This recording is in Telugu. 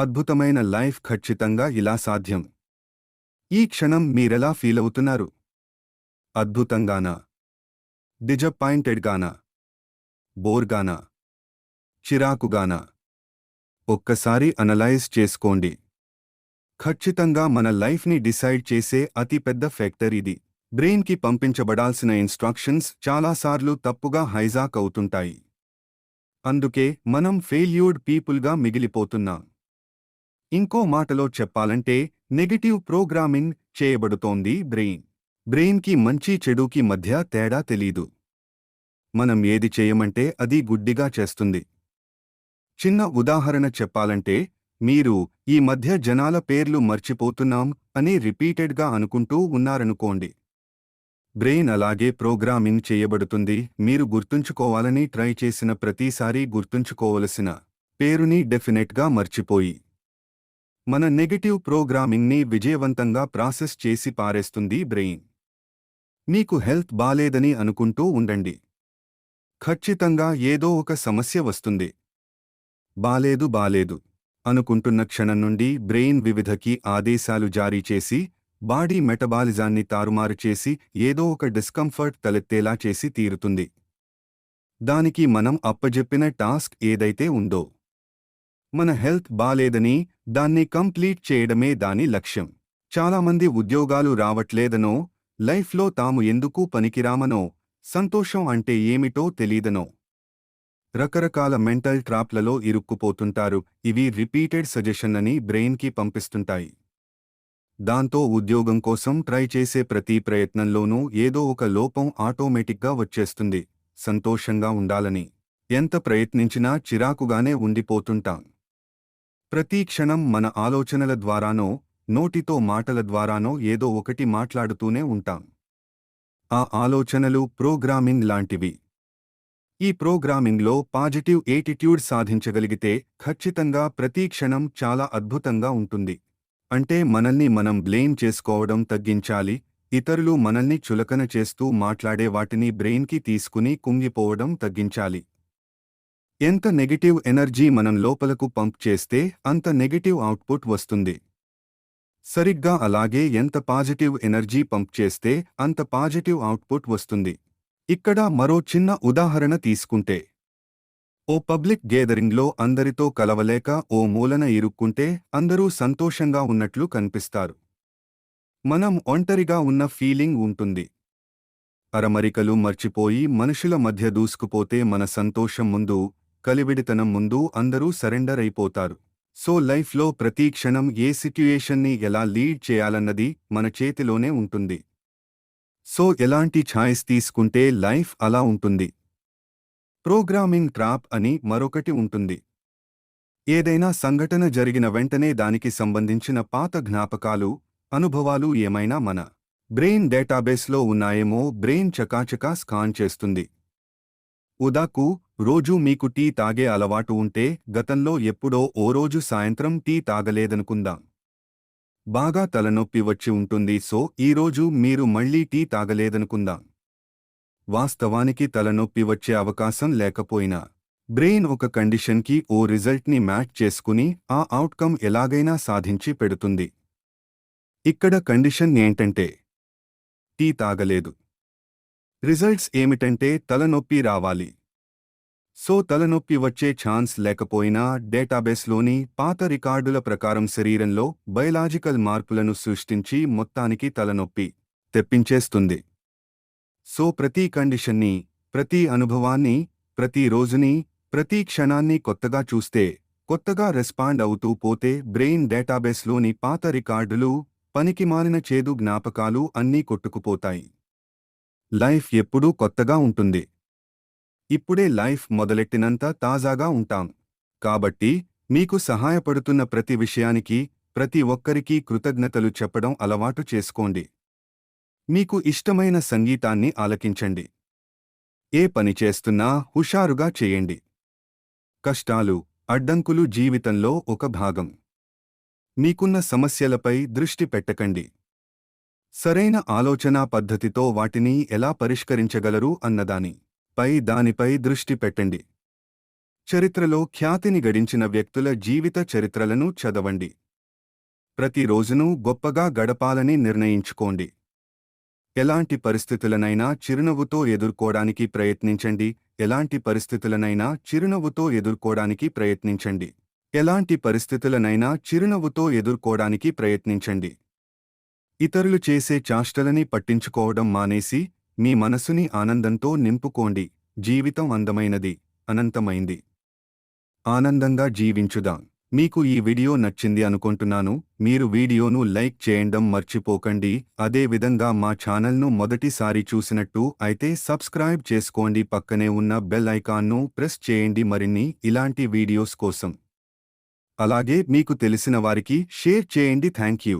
అద్భుతమైన లైఫ్ ఖచ్చితంగా ఇలా సాధ్యం. ఈ క్షణం మీరెలా ఫీలవుతున్నారు అద్భుతంగానా? డిజపాయింటెడ్గానా బోర్గానా? చిరాకుగానా? ఒక్కసారి అనలైజ్ చేసుకోండి. ఖచ్చితంగా మన లైఫ్ని డిసైడ్ చేసే అతిపెద్ద ఫ్యాక్టర్ ఇది. బ్రెయిన్కి పంపించబడాల్సిన ఇన్స్ట్రక్షన్స్ చాలాసార్లు తప్పుగా హైజాక్ అవుతుంటాయి. అందుకే మనం ఫెయిల్యూర్డ్ పీపుల్గా మిగిలిపోతున్నాం. ఇంకో మాటలో చెప్పాలంటే నెగటివ్ ప్రోగ్రామింగ్ చేయబడుతోంది బ్రెయిన్. బ్రెయిన్కి మంచి చెడుకి మధ్య తేడా తెలీదు. మనం ఏది చేయమంటే అది గుడ్డిగా చేస్తుంది. చిన్న ఉదాహరణ చెప్పాలంటే మీరు ఈ మధ్య జనాల పేర్లు మర్చిపోతున్నాం అని రిపీటెడ్గా అనుకుంటూ ఉన్నారనుకోండి. బ్రెయిన్ అలాగే ప్రోగ్రామింగ్ చేయబడుతుంది మీరు గుర్తుంచుకోవాలని ట్రై చేసిన ప్రతిసారీ గుర్తుంచుకోవలసిన పేరుని డెఫినెట్గా మర్చిపోయి. మన నెగటివ్ ప్రోగ్రామింగ్ని విజయవంతంగా ప్రాసెస్ చేసి పారేస్తుంది బ్రెయిన్. మీకు హెల్త్ బాలేదని అనుకుంటూ ఉండండి. ఖచ్చితంగా ఏదో ఒక సమస్య వస్తుంది. బాలేదు బాలేదు అనుకుంటున్న క్షణం నుండి బ్రెయిన్ వివిధకి ఆదేశాలు జారీ చేసి బాడీ మెటబాలిజాన్ని తారుమారు చేసి ఏదో ఒక డిస్కంఫర్ట్ తలెత్తేలా చేసి తీరుతుంది. దానికి మనం అప్పజెప్పిన టాస్క్ ఏదైతే ఉందో. మన హెల్త్ బాలేదని దాన్ని కంప్లీట్ చేయడమే దాని లక్ష్యం. చాలామంది ఉద్యోగాలు రావట్లేదనో లైఫ్లో తాము ఎందుకు పనికిరామనో సంతోషం అంటే ఏమిటో తెలీదనో. రకరకాల మెంటల్ ట్రాప్లలో ఇరుక్కుపోతుంటారు ఇవి రిపీటెడ్ సజెషన్ అని బ్రెయిన్కి పంపిస్తుంటాయి. దాంతో ఉద్యోగం కోసం ట్రై చేసే ప్రతి ప్రయత్నంలోనూ ఏదో ఒక లోపం ఆటోమేటిక్గా వచ్చేస్తుంది సంతోషంగా ఉండాలని. ఎంత ప్రయత్నించినా చిరాకుగానే ఉండిపోతుంటాం. ప్రతి క్షణం మన ఆలోచనల ద్వారానో నోటితో మాటల ద్వారానో ఏదో ఒకటి మాట్లాడుతూనే ఉంటాం. ఆ ఆలోచనలు ప్రోగ్రామింగ్ లాంటివి. ఈ ప్రోగ్రామింగ్లో పాజిటివ్ ఏటిట్యూడ్ సాధించగలిగితే ఖచ్చితంగా ప్రతి క్షణం చాలా అద్భుతంగా ఉంటుంది. అంటే మనల్ని మనం బ్లేమ్ చేసుకోవడం తగ్గించాలి ఇతరులు మనల్ని చులకన చేస్తూ మాట్లాడే వాటిని బ్రెయిన్కి తీసుకుని కుంగిపోవడం తగ్గించాలి. ఎంత నెగటివ్ ఎనర్జీ మనం లోపలకు పంప్ చేస్తే అంత నెగిటివ్ అవుట్పుట్ వస్తుంది. సరిగ్గా అలాగే ఎంత పాజిటివ్ ఎనర్జీ పంప్ చేస్తే అంత పాజిటివ్ అవుట్పుట్ వస్తుంది. ఇక్కడ మరో చిన్న ఉదాహరణ తీసుకుంటే. ఓ పబ్లిక్ గేదరింగ్లో అందరితో కలవలేక ఓ మూలన ఇరుక్కుంటే అందరూ సంతోషంగా ఉన్నట్లు కనిపిస్తారు. మనం ఒంటరిగా ఉన్న ఫీలింగ్ ఉంటుంది. అరమరికలు మర్చిపోయి మనుషుల మధ్య దూసుకుపోతే మన సంతోషం ముందు కలివిడితనం ముందు అందరూ సరెండర్ అయిపోతారు. సో లైఫ్లో ప్రతి క్షణం ఏ సిట్యుయేషన్ని ఎలా లీడ్ చేయాలన్నది మన చేతిలోనే ఉంటుంది. సో ఎలాంటి ఛాయిస్ తీసుకుంటే లైఫ్ అలా ఉంటుంది. ప్రోగ్రామింగ్ ట్రాప్ అని మరొకటి ఉంటుంది. ఏదైనా సంఘటన జరిగిన వెంటనే దానికి సంబంధించిన పాత జ్ఞాపకాలు అనుభవాలు ఏమైనా మన బ్రెయిన్ డేటాబేస్లో ఉన్నాయేమో బ్రెయిన్ చకాచకా స్కాన్ చేస్తుంది. ఉదాకు రోజూ మీకు టీ తాగే అలవాటు ఉంటే గతంలో ఎప్పుడో ఓ రోజు సాయంత్రం టీ తాగలేదనుకుందాం. బాగా తలనొప్పి వచ్చి ఉంటుంది సో ఈరోజు మీరు మళ్ళీ టీ తాగలేదనుకుందాం. వాస్తవానికి తలనొప్పి వచ్చే అవకాశం లేకపోయినా బ్రెయిన్ ఒక కండిషన్కి ఓ రిజల్ట్ని మ్యాచ్ చేసుకుని ఆ అవుట్కమ్ ఎలాగైనా సాధించి పెడుతుంది. ఇక్కడ కండిషన్ ఏంటంటే టీ తాగలేదు. రిజల్ట్స్ ఏమిటంటే తలనొప్పి రావాలి. సో తలనొప్పి వచ్చే ఛాన్స్ లేకపోయినా డేటాబేస్లోని పాత రికార్డుల ప్రకారం శరీరంలో బయలాజికల్ మార్పులను సృష్టించి మొత్తానికి తలనొప్పి తెప్పించేస్తుంది. సో ప్రతి కండిషన్ని ప్రతి అనుభవాన్ని ప్రతి రోజుని ప్రతి క్షణాన్ని కొత్తగా చూస్తే కొత్తగా రెస్పాండ్ అవుతూ పోతే బ్రెయిన్ డేటాబేస్లోని పాత రికార్డులు పనికిమాలిన చేదు జ్ఞాపకాలు అన్నీ కొట్టుకుపోతాయి. లైఫ్ ఎప్పుడూ కొత్తగా ఉంటుంది. ఇప్పుడే లైఫ్ మొదలెట్టినంత తాజాగా ఉంటాం. కాబట్టి మీకు సహాయపడుతున్న ప్రతి విషయానికి ప్రతి ఒక్కరికీ కృతజ్ఞతలు చెప్పడం అలవాటు చేసుకోండి. మీకు ఇష్టమైన సంగీతాన్ని ఆలకించండి. ఏ పని చేస్తున్నా హుషారుగా చేయండి. కష్టాలు అడ్డంకులు జీవితంలో ఒక భాగం. మీకున్న సమస్యలపై దృష్టి పెట్టకండి. సరైన ఆలోచనా పద్ధతితో వాటిని ఎలా పరిష్కరించగలరు అన్నదాని పై దానిపై దృష్టి పెట్టండి. చరిత్రలో ఖ్యాతిని గడించిన వ్యక్తుల జీవిత చరిత్రలను చదవండి. ప్రతిరోజునూ గొప్పగా గడపాలని నిర్ణయించుకోండి. ఎలాంటి పరిస్థితులనైనా చిరునవ్వుతో ఎదుర్కోవడానికి ప్రయత్నించండి. ఎలాంటి పరిస్థితులనైనా చిరునవ్వుతో ఎదుర్కోవడానికి ప్రయత్నించండి. ఎలాంటి పరిస్థితులనైనా చిరునవ్వుతో ఎదుర్కోవడానికి ప్రయత్నించండి. ఇతరులు చేసే చాష్టలని పట్టించుకోవడం మానేసి మీ మనసుని ఆనందంతో నింపుకోండి. జీవితం అందమైనది అనంతమైంది. ఆనందంగా జీవించుదాం. మీకు ఈ వీడియో నచ్చింది అనుకుంటున్నాను. మీరు వీడియోను లైక్ చేయండం మర్చిపోకండి. అదే విధంగా మా ఛానల్ను మొదటిసారి చూసినట్టు అయితే సబ్స్క్రైబ్ చేసుకోండి. పక్కనే ఉన్న బెల్ ఐకాన్ను ప్రెస్ చేయండి మరిన్ని ఇలాంటి వీడియోస్ కోసం. అలాగే మీకు తెలిసిన వారికి షేర్ చేయండి. Thank you